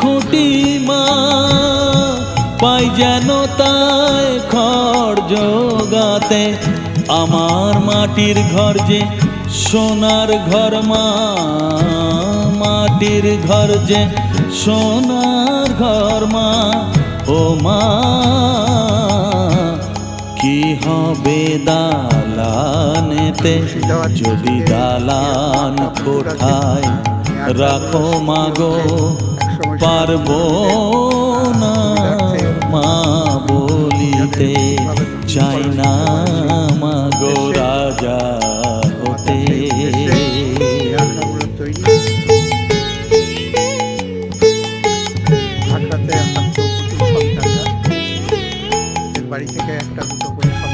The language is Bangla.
খুঁটি মা, পাই যেন তাই খড় জোগাতে। আমার মাটির ঘর যে সোনার ঘর মা, মাটির ঘর যে সোনার ঘর মা, ও মা, কি হবে দালানেতে? যদি দালান কোঠায় রাখো মাগো পারব না মা বলিতে চাই না মাগো রাজা হতে। বাড়ি থেকে একটা দুটো